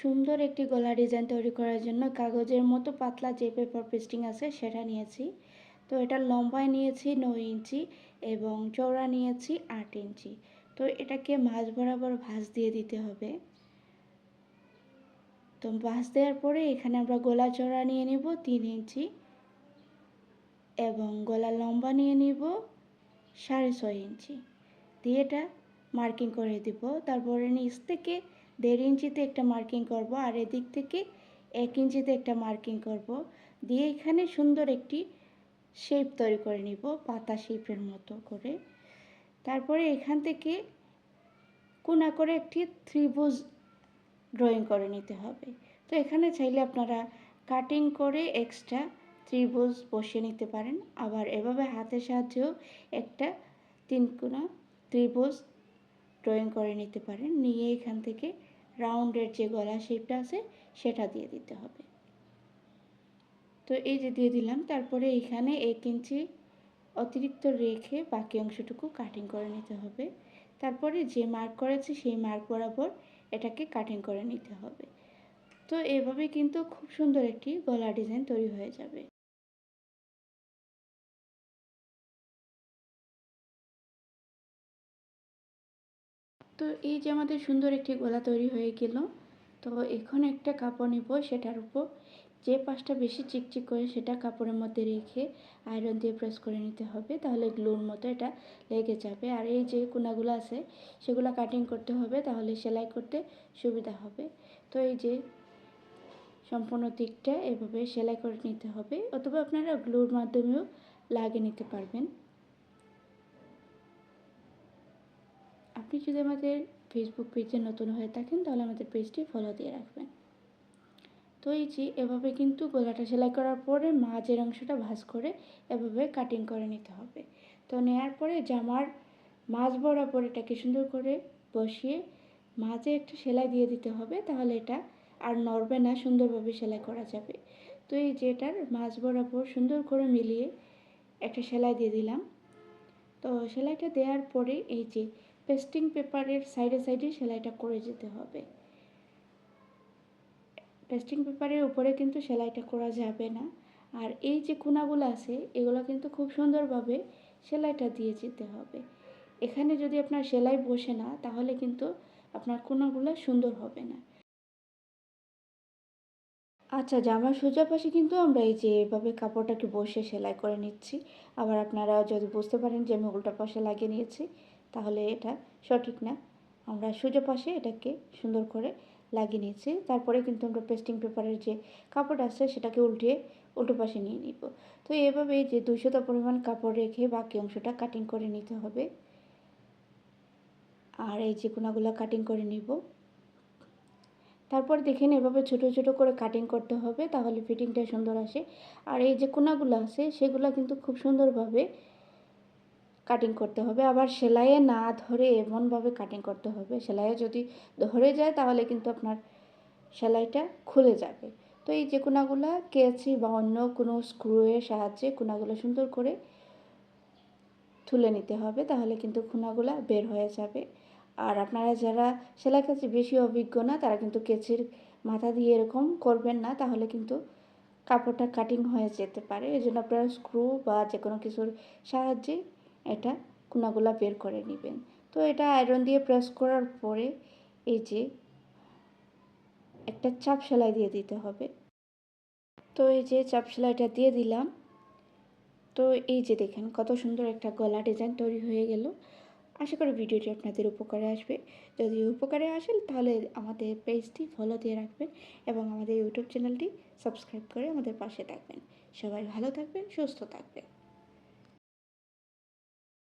সুন্দর একটি গলা ডিজাইন তৈরি করার জন্য কাগজের মতো পাতলা যে পেপার পেস্টিং আছে সেটা নিয়েছি। তো এটা লম্বায় নিয়েছি নয় ইঞ্চি এবং চওড়া নিয়েছি আট ইঞ্চি। তো এটাকে মাঝ বরাবর ভাঁজ দিয়ে দিতে হবে। তো ভাঁজ দেওয়ার পরে এখানে আমরা গলা চড়া নিয়ে নিব তিন ইঞ্চি এবং গলা লম্বা নিয়ে নিব সাড়ে ছয় ইঞ্চি। দিয়ে এটা মার্কিং করে দিব। তারপরে নিচ থেকে দেড় ইঞ্চিতে একটা মার্কিং করব আর এদিক থেকে এক ইঞ্চিতে একটা মার্কিং করব। দিয়ে এখানে সুন্দর একটি শেপ তৈরি করে নিব, পাতা শেপের মতো করে। তারপরে এখান থেকে কোনা করে একটি ত্রিভুজ ড্রয়িং করে নিতে হবে। তো এখানে চাইলে আপনারা কাটিং করে এক্সট্রা ত্রিভুজ বসিয়ে নিতে পারেন। আবার এভাবে হাতের সাহায্যেও একটা তিন তিনকোনা ত্রিভুজ ড্রয়িং করে নিতে পারেন। নিয়ে এখান থেকে রাউন্ডের যে গলা শেপটা আছে, সেটা দিয়ে দিতে হবে। তো এই যে দিয়ে দিলাম, তারপরে এখানে এক ইঞ্চি অতিরিক্ত রেখে বাকি অংশটুকু কাটিং করে নিতে হবে। তারপরে যে মার্ক করেছি, সেই মার্ক বরাবর এটাকে কাটিং করে নিতে হবে। তো এভাবে কিন্তু খুব সুন্দর একটি গলা ডিজাইন তৈরি হয়ে যাবে। তো এই যে আমাদের সুন্দর একটি গলা তৈরি হয়ে গেল, তো এখন একটা কাপড় নিব সেটার উপর। যে পাশটা বেশি চিকচিক করে সেটা কাপড়ের মধ্যে রেখে আয়রন দিয়ে প্রেস করে নিতে হবে, তাহলে গ্লুর মতো এটা লেগে যাবে। আর এই যে কোনাগুলো আছে, সেগুলো কাটিং করতে হবে, তাহলে সেলাই করতে সুবিধা হবে। তো এই যে সম্পূর্ণ দিকটা এভাবে সেলাই করে নিতে হবে, অথবা আপনারা গ্লুর মাধ্যমেও লাগিয়ে নিতে পারবেন। আপনি যদি আমাদের ফেসবুক পেজে নতুন হয়ে থাকেন, তাহলে আমাদের পেজটি ফলো দিয়ে রাখবেন। তো এই যে, এভাবে কিন্তু গলাটা সেলাই করার পরে মাঝের অংশটা ভাঁজ করে এভাবে কাটিং করে নিতে হবে। তো নেওয়ার পরে জামার মাঝ বরাবর এটাকে সুন্দর করে বসিয়ে মাঝে একটা সেলাই দিয়ে দিতে হবে, তাহলে এটা আর নড়বে না, সুন্দরভাবে সেলাই করা যাবে। তো এই যে এটার মাঝ বরাবর সুন্দর করে মিলিয়ে একটা সেলাই দিয়ে দিলাম। তো সেলাইটা দেওয়ার পরে এই যে পেস্টিং পেপারের সাইডে সাইডে সেলাইটা করে যেতে হবে। পেস্টিং পেপারের উপরে কিন্তু সেলাইটা করা যাবে না। আর এই যে কোনাগুলো আছে, এগুলো কিন্তু খুব সুন্দরভাবে সেলাইটা দিয়ে যেতে হবে। এখানে যদি আপনার সেলাই বসে না, তাহলে কিন্তু আপনার কোনাগুলো সুন্দর হবে না। আচ্ছা জামার সোজা পাশে কিন্তু আমরা এই যে এভাবে কাপড়টাকে বসে সেলাই করে নিচ্ছি। আবার আপনারা যদি বুঝতে পারেন যে আমি উল্টা পাশে লাগিয়ে নিয়েছি তাহলে এটা সঠিক না। আমরা সোজা পাশে এটাকে সুন্দর করে লাগিয়ে নিয়েছি। তারপরে কিন্তু আমরা পেস্টিং পেপারের যে কাপড় আছে, সেটাকে উল্টিয়ে উল্টো পাশে নিয়ে নিব। তো এভাবে যে দুশোটা পরিমাণ কাপড় রেখে বাকি অংশটা কাটিং করে নিতে হবে। আর এই যে কোনাগুলো কাটিং করে নিব। তারপর দেখেন এভাবে ছোট ছোট করে কাটিং করতে হবে, তাহলে ফিটিংটা সুন্দর আসে। আর এই যে কোনাগুলো আছে, সেগুলো কিন্তু খুব সুন্দরভাবে কাটিং করতে হবে। আবার সেলাইয়ে না ধরে এমনভাবে কাটিং করতে হবে। সেলাইয়ে যদি ধরে যায় তাহলে কিন্তু আপনার সেলাইটা খুলে যাবে। তো এই যে কোনাগুলো কেচি বা অন্য কোনো স্ক্রুয়ের সাহায্যে কোনাগুলো সুন্দর করে তুলে নিতে হবে, তাহলে কিন্তু কোনাগুলো বের হয়ে যাবে। আর আপনারা যারা সেলাই কাজে বেশি অভিজ্ঞ না, তারা কিন্তু কেচির মাথা দিয়ে এরকম করবেন না, তাহলে কিন্তু কাপড়টা কাটিং হয়ে যেতে পারে। এই জন্য আপনারা স্ক্রু বা যে কোনো কিছুর সাহায্যে এটা কোনাগুলা বের করে নেবেন। তো এটা আয়রন দিয়ে প্রেস করার পরে এই যে একটা চাপ সেলাই দিয়ে দিতে হবে। তো এই যে চাপ সেলাইটা দিয়ে দিলাম। তো এই যে দেখেন কত সুন্দর একটা গলা ডিজাইন তৈরি হয়ে গেল। আশা করি ভিডিওটি আপনাদের উপকারে আসবে। যদি উপকারে আসেন তাহলে আমাদের পেজটি ফলো দিয়ে রাখবেন এবং আমাদের ইউটিউব চ্যানেলটি সাবস্ক্রাইব করে আমাদের পাশে থাকবেন। সবাই ভালো থাকবেন, সুস্থ থাকবেন।